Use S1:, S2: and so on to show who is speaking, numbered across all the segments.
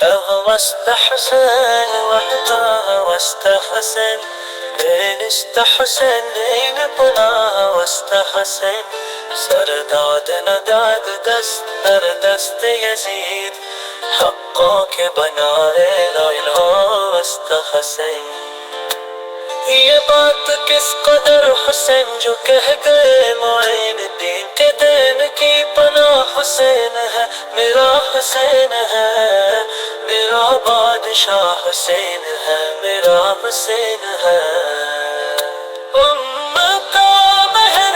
S1: شغل استحسن وحده واستحسن بين استحسن لين طلع واستحسن. سرداد نداد دست در يزيد حقك بنا ليلة إله واستحسن. یہ بات کس قدر حسین جو کہہ گئے معین دین کے دین کی پناہ حسین بادشاہ حسین ہے، میرا حسین ہے۔ امت کا مہر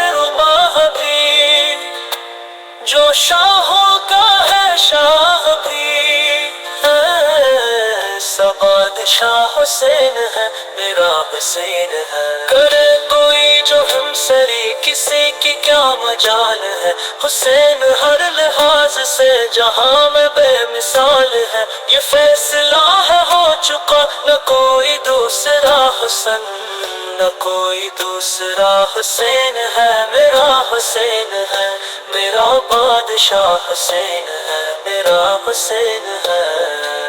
S1: بھی جو شاہوں کا ہے شاہ بھی سب بادشاہ حسین ہے، میرا حسین ہے۔ کرے کوئی جو ہم سری، کسی کی کیا مجال ہے۔ حسین ہر لحاظ سے جہاں میں بے مثال ہے۔ یہ فیصلہ چکا نہ کوئی دوسرا حسن، نہ کوئی دوسرا حسین ہے، میرا حسین ہے، میرا بادشاہ حسین ہے، میرا حسین ہے۔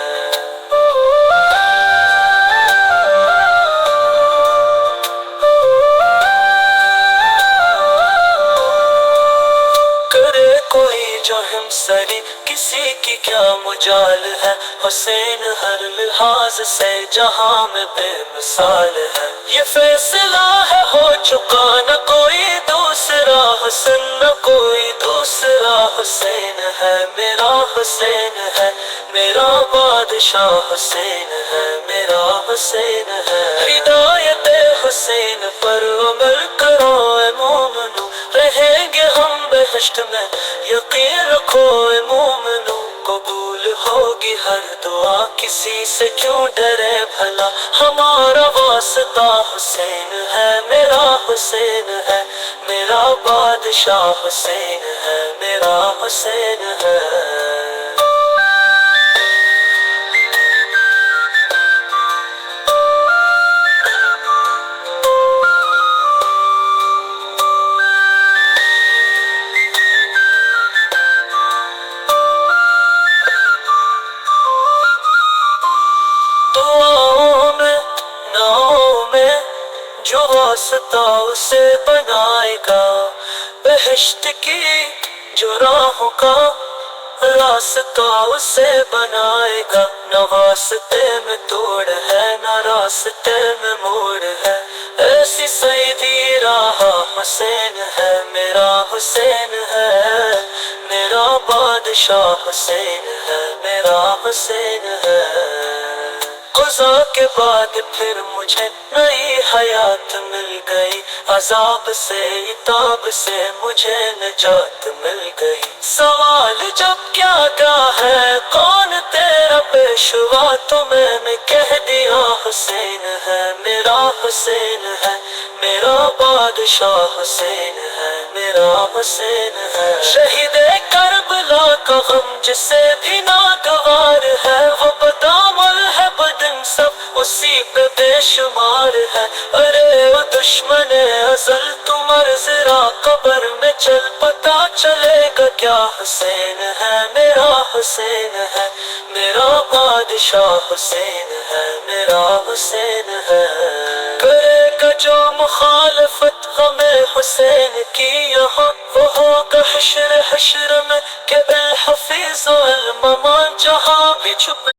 S1: کسی کی کیا مجال ہے؟ حسین ہر لحاظ سے جہاں میں بے مثال ہے۔ یہ فیصلہ ہے، ہو چکا نہ کوئی دوسرا۔ حسن نہ کوئی دوسرا۔ حسین ہے، میرا حسین ہے۔ میرا بادشاہ حسین ہے، میرا حسین ہے۔ ہدایت حسین پر عمل کرو، اے مومنو۔ رہیں گے ہم بہشت میں۔ یقین رکھو اے مومنو قبول ہوگی، ہر دعا کسی سے کیوں ڈرے بھلا؟ ہمارا واسطہ حسین ہے، میرا حسین ہے، میرا بادشاہ حسین ہے، میرا حسین ہے۔ جو واسطہ اسے بنائے گا۔ بہشت کی جو راہوں کا راستہ اسے بنائے گا۔ نہ واسطے میں توڑ ہے، نہ راستے میں موڑ ہے۔ ایسی سیدھی راہ حسین ہے، میرا حسین ہے۔ میرا بادشاہ حسین ہے، میرا حسین ہے۔ قضا کے بعد پھر مجھے نئی حیات مل گئی۔ عذاب سے اتاب سے مجھے نجات مل گئی۔ سوال جب کیا کیا ہے؟ کون تیرا پیشوا تو میں نے کہہ دیا، حسین ہے، میرا حسین ہے، میرا بادشاہ حسین ہے، میرا حسین ہے۔ شہید کربلا کا غم جسے بھی ناگوار ہے، وہ بدامل شمار ہے۔ ارے وہ دشمن ازل تمہار ذرا قبر میں چل پتا چلے گا کیا حسین ہے۔ میرا حسین ہے، میرا بادشاہ حسین ہے، میرا حسین ہے۔ کرے گا جو مخالفت ہمیں حسین کی، یہاں وہ ہوگا حشر حشر میں کہ بالحفیظ و الممان جہاں بھی چھپ